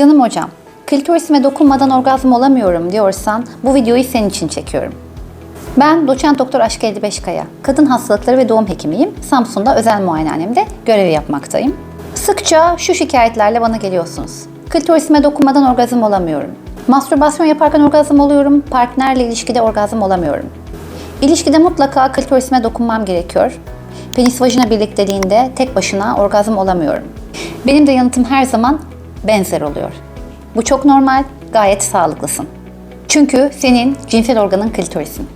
Canım hocam, klitorisime dokunmadan orgazm olamıyorum diyorsan bu videoyu senin için çekiyorum. Ben doçent doktor Aşk 55 Kaya. Kadın hastalıkları ve doğum hekimiyim. Samsun'da özel muayenehanemde görev yapmaktayım. Sıkça şu şikayetlerle bana geliyorsunuz. Klitorisime dokunmadan orgazm olamıyorum. Mastürbasyon yaparken orgazm oluyorum, partnerle ilişkide orgazm olamıyorum. İlişkide mutlaka klitorisime dokunmam gerekiyor. Penis vajina birlikteliğinde tek başına orgazm olamıyorum. Benim de yanıtım her zaman benzer oluyor. Bu çok normal, gayet sağlıklısın. Çünkü senin cinsel organın klitorisin.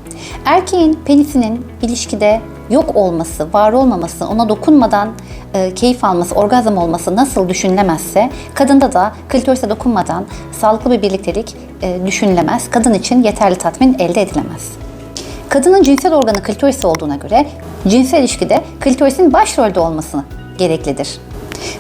Erkeğin penisinin ilişkide yok olması, var olmaması, ona dokunmadan e, keyif alması, orgazm olması nasıl düşünülemezse kadında da klitorise dokunmadan sağlıklı bir birliktelik e, düşünülemez. Kadın için yeterli tatmin elde edilemez. Kadının cinsel organı klitoris olduğuna göre cinsel ilişkide klitorisin başrolde olması gereklidir.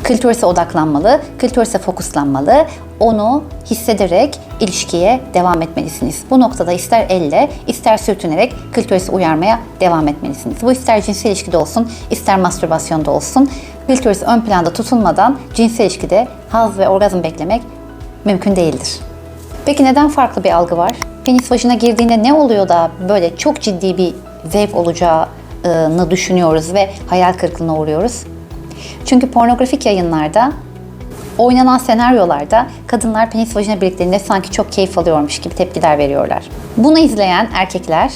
Klitorise odaklanmalı, klitorise fokuslanmalı, onu hissederek ilişkiye devam etmelisiniz. Bu noktada ister elle, ister sürtünerek klitorisi uyarmaya devam etmelisiniz. Bu ister cinsel ilişkide olsun, ister mastürbasyonda olsun. Klitoris ön planda tutulmadan cinsel ilişkide haz ve orgazm beklemek mümkün değildir. Peki neden farklı bir algı var? Penis vajina girdiğinde ne oluyor da böyle çok ciddi bir zevk olacağını düşünüyoruz ve hayal kırıklığına uğruyoruz? Çünkü pornografik yayınlarda, oynanan senaryolarda kadınlar penis vajina birlikteliğinde sanki çok keyif alıyormuş gibi tepkiler veriyorlar. Bunu izleyen erkekler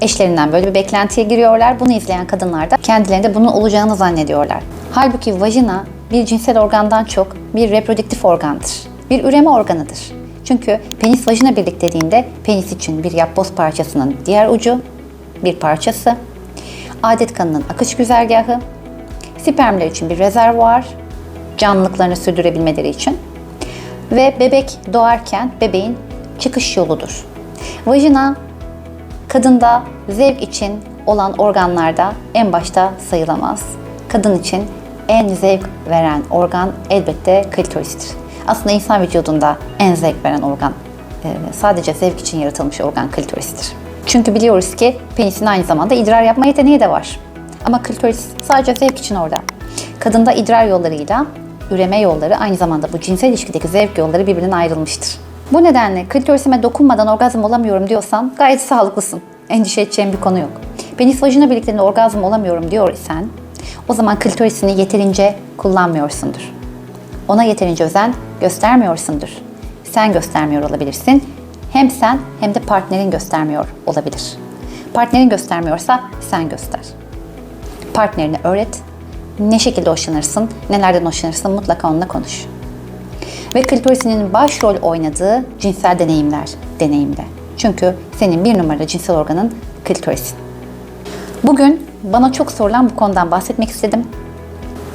eşlerinden böyle bir beklentiye giriyorlar. Bunu izleyen kadınlar da kendilerinde bunun olacağını zannediyorlar. Halbuki vajina bir cinsel organdan çok bir reproduktif organdır. Bir üreme organıdır. Çünkü penis vajina birlikteliğinde penis için bir yapboz parçasının diğer ucu, bir parçası, adet kanının akış güzergahı, spermler için bir rezervuar, canlılıklarını sürdürebilmeleri için ve bebek doğarken bebeğin çıkış yoludur. Vajina kadında zevk için olan organlarda en başta sayılamaz. Kadın için en zevk veren organ elbette klitoristir. Aslında insan vücudunda en zevk veren organ e, sadece zevk için yaratılmış organ klitoristir. Çünkü biliyoruz ki penisin aynı zamanda idrar yapma yeteneği de var. Ama klitoris sadece zevk için orada. Kadında idrar yollarıyla üreme yolları aynı zamanda bu cinsel ilişkideki zevk yolları birbirinden ayrılmıştır. Bu nedenle klitorisime dokunmadan orgazm olamıyorum diyorsan gayet sağlıklısın. Endişe edeceğin bir konu yok. Penis vajina birlikteliğinde orgazm olamıyorum diyor isen o zaman klitorisini yeterince kullanmıyorsundur. Ona yeterince özen göstermiyorsundur. Sen göstermiyor olabilirsin. Hem sen hem de partnerin göstermiyor olabilir. Partnerin göstermiyorsa sen göster. Partnerine öğret. Ne şekilde hoşlanırsın, nelerden hoşlanırsın mutlaka onunla konuş. Ve klitorisinin başrol oynadığı cinsel deneyimler deneyimle. Çünkü senin bir numara cinsel organın klitorisin. Bugün bana çok sorulan bu konudan bahsetmek istedim.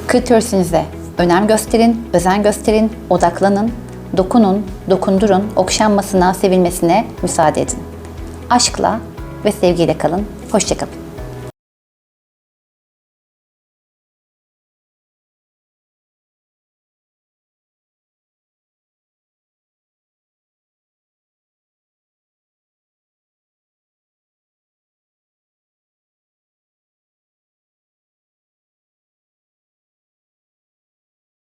Klitorisinize önem gösterin, özen gösterin, odaklanın, dokunun, dokundurun, okşanmasına, sevilmesine müsaade edin. Aşkla ve sevgiyle kalın. Hoşçakalın.